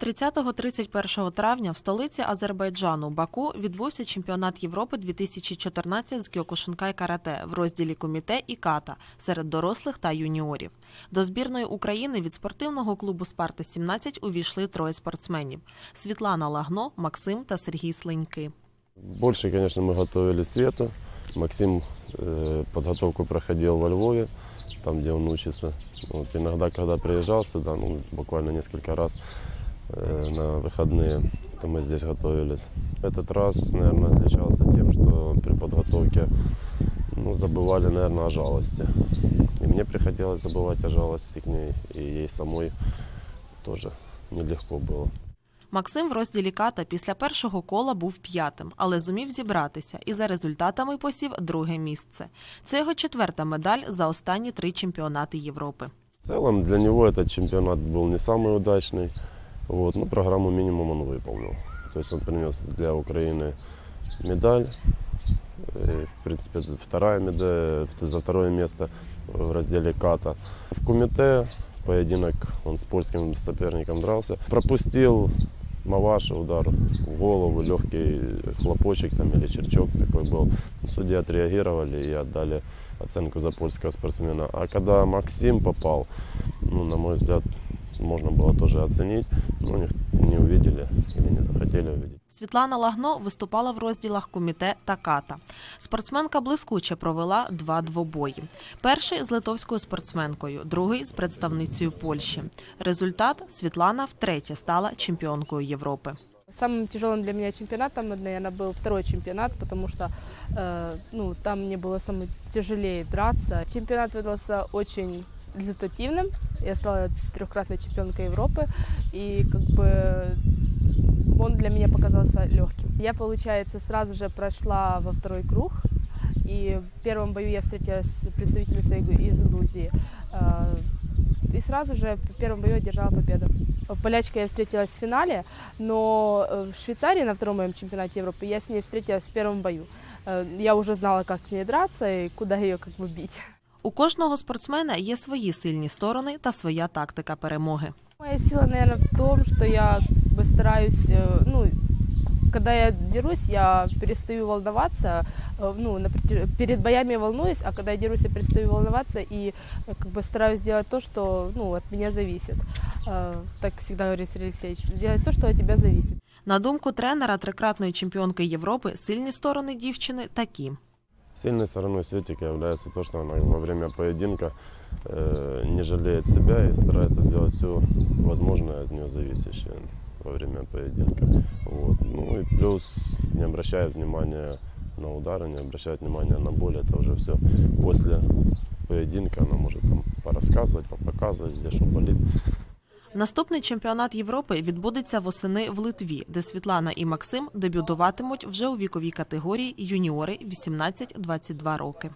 30-31 травня в столиці Азербайджану Баку відбувся чемпіонат Європи 2014 з кіокушинкай карате в розділі коміте і ката серед дорослих та юніорів. До збірної України від спортивного клубу Спарта 17 увійшли троє спортсменів: Світлана Лагно, Максим та Сергій Сленьки. Больше, конечно, мы готовили Свету. Максим э, подготовку проходил во Львове, там, где он учится. Вот, иногда, когда приезжал сюда, ну, буквально несколько раз э, на выходные, то мы здесь готовились. Этот раз, наверное, отличался тем, что при подготовке ну, забывали, наверное, о жалости. И мне приходилось забывать о жалости к ней, и ей самой тоже нелегко было. Максим в розділі ката після першого кола був п'ятим, але зумів зібратися і за результатами посів друге місце. Це його четверта медаль за останні три чемпіонати Європи. В целом для него этот чемпионат был не самый удачный. Вот, но программу минимум он выполнил. То есть он принес для Украины медаль. Э, В принципе, это вторая медаль за второе место в разделе ката. В кумите поединок он с польским соперником дрался. Пропустил Маваша удар в голову, легкий хлопочек там или черчок такой был. Судьи отреагировали и отдали оценку за польского спортсмена. А когда Максим попал, ну, на мой взгляд, можно было тоже оценить, но не, не увидели или не захотели увидеть. Світлана Лагно виступала в розділах куміте та ката. Спортсменка блискуче провела два двобої. Перший з литовською спортсменкою, другий з представницею Польщі. Результат Світлана втретє стала чемпіонкою Європи. Самым тяжелым для меня чемпионатом, наверное, был второй чемпионат, потому что э, ну, там мне было самое тяжелее драться. Чемпионат выдался очень результативным. Я стала трехкратной чемпионкой Европы, и как бы он для меня показался легким. Я, получается, сразу же прошла во второй круг, и в первом бою я встретилась с представительницей из Грузии. Э, И сразу же в первом бою одержала победу. Полячкой я встретилась в финале, но э, в Швейцарии на втором моем чемпионате Европы я с ней встретилась в первом бою. Э, Я уже знала, как с ней драться и куда ее как бы бить. У кожного спортсмена є свої сильні сторони та своя тактика перемоги. Моя сила, наверное, в том, что я как бы стараюсь, э, ну, когда я дерусь, я перестаю волноваться, э, ну, на протяж- перед боями я волнуюсь, а когда я дерусь, я перестаю волноваться и э, как бы стараюсь делать то, что, ну, от меня зависит. Э, Так всегда говорит Сергей Алексеевич, делать то, что от тебя зависит. На думку тренера трикратної чемпіонки Європи, сильні сторони дівчини такі. Сильной стороной Светика является то, что она во время поединка э, не жалеет себя и старается сделать все возможное от нее зависящее во время поединка. Вот. Ну и плюс не обращает внимания на удары, не обращает внимания на боль. Это уже все после поединка она может там порассказывать, показывать, где что болит. Наступний чемпіонат Європи відбудеться восени в Литві, де Світлана і Максим дебютуватимуть вже у віковій категорії юніори 18-22 роки.